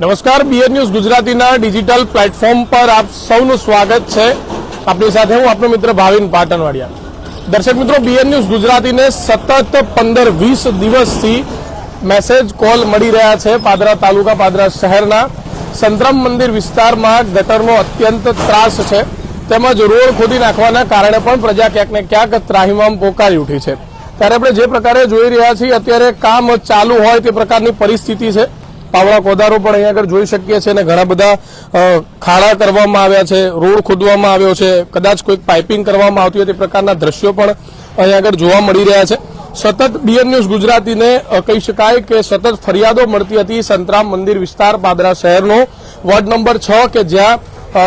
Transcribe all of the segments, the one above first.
નમસ્કાર BN news ગુજરાતીના digital platform પર આપ સૌનું સ્વાગત છે. આપણી સાથે હું આપનો મિત્ર ભાવિન પાટણવાડિયા. દર્શક મિત્રો બીએન ન્યૂઝ ગુજરાતીને સતત પંદર વીસ દિવસથી મેસેજ કોલ મળી રહ્યા છે પાદરા તાલુકા, પાદરા શહેરના. સંતરામ મંદિર વિસ્તારમાં ગટરનો અત્યંત ત્રાસ છે. તેમજ રોડ ખોદી નાખવાના કારણે પણ પ્રજા ક્યાંક ને ક્યાંક ત્રાહિમામ પોકારી ઉઠી છે. ત્યારે આપણે જે પ્રકારે જોઈ રહ્યા છીએ, અત્યારે કામ ચાલુ હોય તે પ્રકારની પરિસ્થિતિ છે. પાવડા કોદારો પણ અહીંયા આગળ જોઈ શકીએ છીએ અને ઘણા બધા ખાડા કરવામાં આવ્યા છે, રોડ ખોદવામાં આવ્યો છે, કદાચ કોઈક પાઇપિંગ કરવામાં આવતી હોય તે પ્રકારના દ્રશ્યો પણ અહીંયા આગળ જોવા મળી રહ્યા છે. સતત બીએન ન્યૂઝ ગુજરાતીને કહી શકાય કે સતત ફરિયાદો મળતી હતી સંતરામ મંદિર વિસ્તાર પાદરા શહેરનો. વોર્ડ નંબર છ કે જ્યાં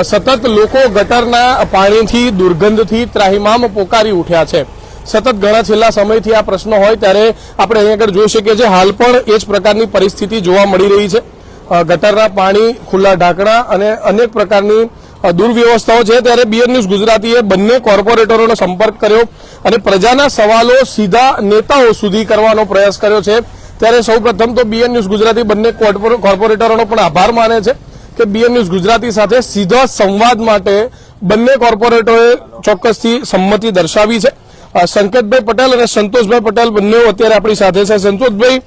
સતત લોકો ગટરના પાણીથી દુર્ગંધથી ત્રાહિમામ પોકારી ઉઠ્યા છે. સતત ઘણા છેલ્લા સમયથી આ પ્રશ્નો હોય ત્યારે આપણે અહીંયા આગળ જોઈ શકીએ છીએ. હાલ પણ એ જ પ્રકારની પરિસ્થિતિ જોવા મળી રહી છે. ગટરના પાણી, ખુલ્લા ઢાંકણા અને અનેક પ્રકારની દુર્વ્યવસ્થાઓ છે. ત્યારે બીએન ન્યૂઝ ગુજરાતીએ બંને કોર્પોરેટરોનો સંપર્ક કર્યો અને પ્રજાના સવાલો સીધા નેતાઓ સુધી કરવાનો પ્રયાસ કર્યો છે. ત્યારે સૌપ્રથમ તો બીએન ન્યૂઝ ગુજરાતી બંને કોર્પોરે- કોર્પોરેટરોનો પણ આભાર માને છે કે બીએન ન્યૂઝ ગુજરાતી સાથે સીધા સંવાદ માટે બંને કોર્પોરેટરોએ ચોક્કસથી સંમતિ દર્શાવી છે. સંકેતભાઈ પટેલ અને સંતોષભાઈ પટેલ બંને અત્યારે આપણી સાથે છે. સંતોષભાઈ,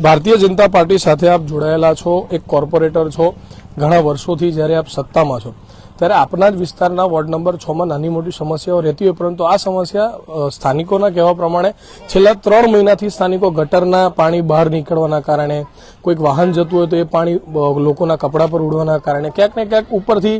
ભારતીય જનતા પાર્ટી સાથે આપ જોડાયેલા છો, એક કોર્પોરેટર છો. ઘણા વર્ષોથી જ્યારે આપ સત્તામાં છો. ત્યારે આપના જ વિસ્તારના વોર્ડ નંબર છ માં નાની મોટી સમસ્યાઓ રહેતી હોય, પરંતુ આ સમસ્યા સ્થાનિકોના કહેવા પ્રમાણે છેલ્લા ત્રણ મહિનાથી સ્થાનિકો ગટરના પાણી બહાર નીકળવાના કારણે, કોઈક વાહન જતું હોય તો એ પાણી લોકોના કપડા પર ઉડવાના કારણે, ક્યાંક ને ક્યાંક ઉપરથી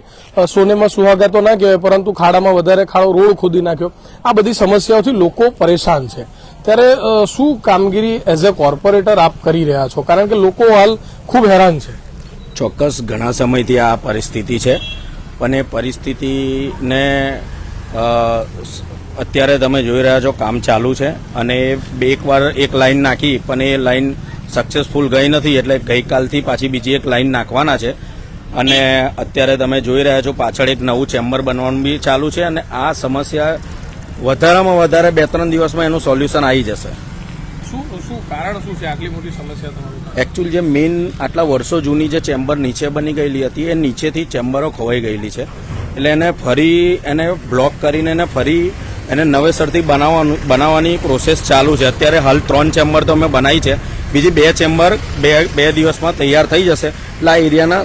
સોનેમાં સુહાગા તો ના કહેવાય, પરંતુ ખાડામાં વધારે ખાડો રોડ ખોદી નાખ્યો. આ બધી સમસ્યાઓથી લોકો પરેશાન છે. ત્યારે શું કામગીરી એઝ એ કોર્પોરેટર આપ કરી રહ્યા છો? કારણ કે લોકો હાલ ખૂબ હેરાન છે. ચોક્કસ ઘણા સમયથી આ પરિસ્થિતિ છે. એ પરિસ્થિતિને અત્યારે તમે જોઈ રહ્યા છો, કામ ચાલુ છે અને બે એક વાર એક લાઈન નાખી, પણ એ લાઇન સક્સેસફુલ ગઈ નથી, એટલે ગઈકાલથી પાછી બીજી એક લાઈન નાખવાના છે. અને અત્યારે તમે જોઈ રહ્યા છો, પાછળ એક નવું ચેમ્બર બનવાનું બી ચાલુ છે અને આ સમસ્યા વધારામાં વધારે બે ત્રણ દિવસમાં એનું સોલ્યુશન આવી જશે. શું શું કારણ શું છે આટલી એકચ્યુઅલ જે મેઇન આટલા વર્ષો જૂની જે ચેમ્બર નીચે બની ગયેલી હતી, એ નીચેથી ચેમ્બરો ખોવાઈ ગયેલી છે. એટલે એને ફરી એને બ્લોક કરીને એને ફરી એને નવેસરથી બનાવવાનું, બનાવવાની પ્રોસેસ ચાલુ છે. અત્યારે હાલ ત્રણ ચેમ્બર તો અમે બનાવી છે. બીજી બે ચેમ્બર બે બે દિવસમાં તૈયાર થઈ જશે. એટલે આ એરિયાના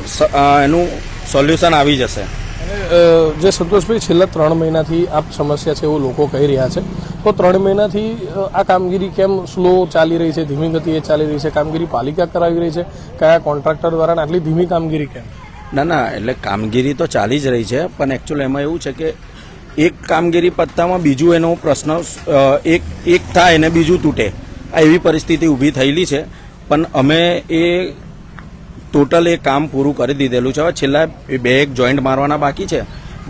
એનું સોલ્યુશન આવી જશે. જે સંતોષભાઈ, છેલ્લા ત્રણ મહિનાથી આ સમસ્યા છે એવું લોકો કહી રહ્યા છે. તો ત્રણ મહિનાથી આ કામગીરી કેમ સ્લો ચાલી રહી છે? ધીમી ગતિએ ચાલી રહી છે? કામગીરી પાલિકા કરાવી રહી છે? કયા કોન્ટ્રાક્ટર દ્વારા? અને આટલી ધીમી કામગીરી કેમ? ના ના, એટલે કામગીરી તો ચાલી જ રહી છે, પણ એકચ્યુઅલ એમાં એવું છે કે એક કામગીરી પત્તામાં બીજું એનો પ્રશ્ન એક એક થાય ને બીજું તૂટે. આ એવી પરિસ્થિતિ ઊભી થયેલી છે, પણ અમે એ ટોટલ એ કામ પૂરું કરી દીધેલું છે. હવે છેલ્લા બે એક જોઈન્ટ મારવાના બાકી છે.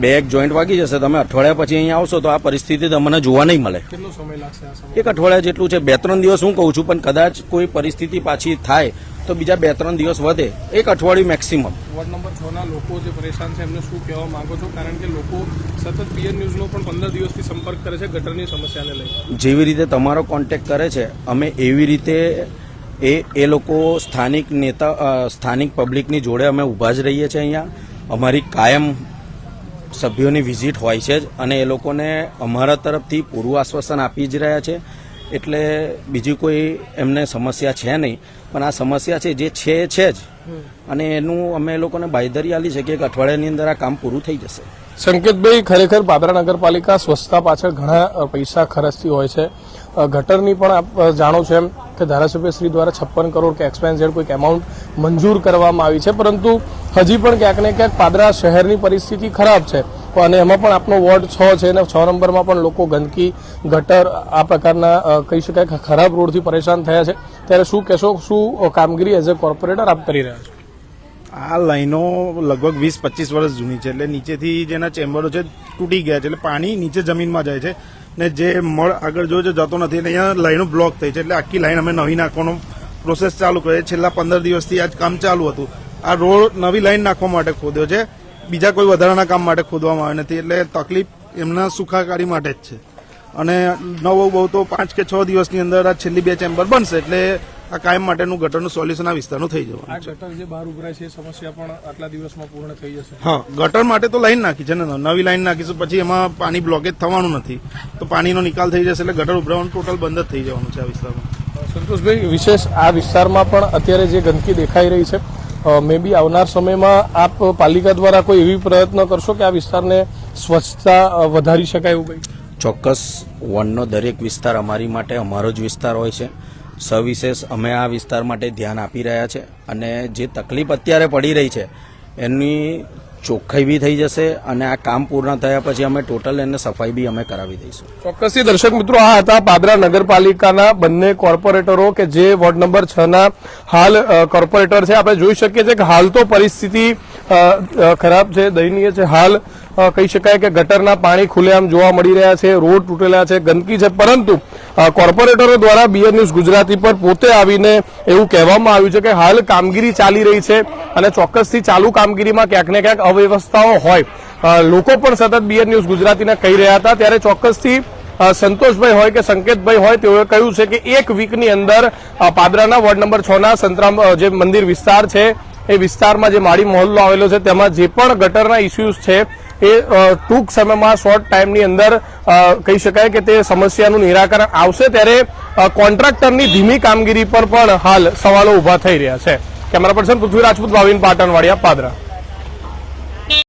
બે એક જોઈન્ટ વાગી જશે. તમે અઠવાડિયા પછી અહીંયા આવશો તો આ પરિસ્થિતિ તમને જોવા નહીં મળે. કેટલો સમય લાગશે એક અઠવાડિયા જેટલું છે. બે ત્રણ દિવસ હું કહું છું પણ કદાચ કોઈ પરિસ્થિતિ પાછી થાય તો બીજા બે ત્રણ દિવસ વધે. એક અઠવાડિયું મેક્સિમમ વોર્ડ નંબર છ ના લોકો જે પરેશાન છે એમને શું કહેવા માંગો છો? કારણ કે લોકો સતત પીએન ન્યૂઝનો પણ પંદર દિવસથી સંપર્ક કરે છે ગટરની સમસ્યાને લઈને. જેવી રીતે તમારો કોન્ટેક્ટ કરે છે અમે એવી રીતે એ એ લોકો સ્થાનિક નેતા સ્થાનિક પબ્લિકની જોડે અમે ઊભા જ રહીએ છીએ અહીંયા. અમારી કાયમ સભ્યોની વિઝિટ હોય છે જ અને એ લોકોને અમારા તરફથી પૂરું આશ્વાસન આપી જ રહ્યા છે. એટલે બીજી કોઈ એમને સમસ્યા છે નહીં. પણ આ સમસ્યા છે જે છે છે જ. અને એનું અમે એ લોકોને બાયધરી આપી છે કે એક અઠવાડિયાની અંદર આ કામ પૂરું થઈ જશે. સંકેતભાઈ ખરેખર પાદરા નગરપાલિકા સ્વચ્છતા પાછળ ઘણા પૈસા ખર્ચતી હોય છે. ગટરની પણ આપ જાણો છો એમ કે ધારાસભ્ય શ્રી દ્વારા છપ્પન કરોડ કે એક્સપેન્સેડ કોઈક એમાઉન્ટ મંજૂર કરવામાં આવી છે. પરંતુ હજી પણ ક્યાંક ને ક્યાંક પાદરા શહેરની પરિસ્થિતિ ખરાબ છે. અને એમાં પણ આપનો વોર્ડ છ છે અને છ નંબરમાં પણ લોકો ગંદકી, ગટર આ પ્રકારના કહી શકાય ખરાબ રોડથી પરેશાન થયા છે. ત્યારે શું કહેશો? શું કામગીરી એઝ અ કોર્પોરેટર આપ કરી રહ્યા છો? આ લાઈનો લગભગ વીસ, પચીસ વર્ષ જૂની છે એટલે નીચેથી જેના ચેમ્બરો છે તૂટી ગયા છે એટલે પાણી નીચે જમીનમાં જાય છે ને જે મળ આગળ જો છે જતો નથી અને અહીંયા લાઈનો બ્લોક થઈ છે એટલે આખી લાઈન અમે નવી નાખવાનો પ્રોસેસ ચાલુ કરીએ છેલ્લા પંદર દિવસથી આજ કામ ચાલુ હતું. આ રોડ નવી લાઈન નાખવા માટે ખોદ્યો છે. બીજા કોઈ વધારાના કામ માટે ખોદવામાં આવ્યો નથી એટલે તકલીફ એમના સુખાકારી માટે જ છે. અને નવો બહુ તો પાંચ કે છ દિવસની અંદર આ છેલ્લી બે ચેમ્બર બનશે એટલે આ કાયમ માટેનું ગટરનું સોલ્યુશન આ વિસ્તારનું થઈ જવાનું આ ગટર જે બહાર ઉભરાય છે સમસ્યા પણ આટલા દિવસમાં પૂર્ણ થઈ જશે? હા ગટર માટે તો લાઈન નાખી છે ને નવી લાઈન નાખીશું પછી એમાં પાણી બ્લોકેજ થવાનું નથી. તો પાણીનો નિકાલ થઈ જશે એટલે ગટર ઉભરાવાનું ટોટલ બંધ જ થઈ જવાનું છે આ વિસ્તારમાં. સંતોષભાઈ વિશેષ આ વિસ્તારમાં પણ અત્યારે જે ગંદકી દેખાઈ રહી છે મે બી આવનાર સમયમાં આપ પાલિકા દ્વારા કોઈ એવી પ્રયત્ન કરશો કે આ વિસ્તારને સ્વચ્છતા વધારી શકાય એવું કંઈ? ચોક્કસ વનનો દરેક વિસ્તાર અમારી માટે અમારો જ વિસ્તાર હોય છે. સવિશેષ અમે આ વિસ્તાર માટે ધ્યાન આપી રહ્યા છે અને જે તકલીફ અત્યારે પડી રહી છે, એની ચોખ્ખાઈ બી થઈ જશે અને આ કામ પૂર્ણ થયા પછી અમે ટોટલ એને સફાઈ બી અમે કરાવી દઈશું. ચોક્કસથી દર્શક મિત્રો, આ હતા પાદરા નગરપાલિકાના બંને કોર્પોરેટરો કે જે વોર્ડ નંબર છ ના હાલ કોર્પોરેટર છે. આપણે જોઈ શકીએ છીએ કે હાલ તો પરિસ્થિતિ ખરાબ છે, દયનીય છે. હાલ કહી શકાય કે ગટરના પાણી ખુલ્લેઆમ જોવા મળી રહ્યા છે, રોડ તૂટેલા છે, ગંદકી છે, પરંતુ કોર્પોરેટરો દ્વારા બીએન ન્યૂઝ ગુજરાતી પર પોતે આવીને એવું કહેવામાં આવ્યું છે કે હાલ કામગીરી ચાલી રહી છે અને ચોક્કસથી ચાલુ કામગીરીમાં ક્યાંક ને ક્યાંક અવ્યવસ્થાઓ હોય. લોકો પણ સતત બીએન ન્યૂઝ ગુજરાતીને કહી રહ્યા હતા, ત્યારે ચોક્કસથી સંતોષભાઈ હોય કે સંકેતભાઈ હોય, તેઓએ કહ્યું છે કે એક વીકની અંદર પાદરાના વોર્ડ નંબર છ ના સંતરામ જે મંદિર વિસ્તાર છે, એ વિસ્તારમાં જે માળી મહોલ્લો આવેલો છે, તેમાં જે પણ ગટરના ઇસ્યુઝ છે એ ટૂંક સમયમાં, શોર્ટ ટાઈમની અંદર કહી શકાય કે તે સમસ્યાનું નિરાકરણ આવશે ત્યારે કોન્ટ્રાક્ટરની ધીમી કામગીરી પર પણ હાલ સવાલો ઊભા થઈ રહ્યા છે. Camera person Prithvi Rajput Bhavin Patanvadiya, Padra.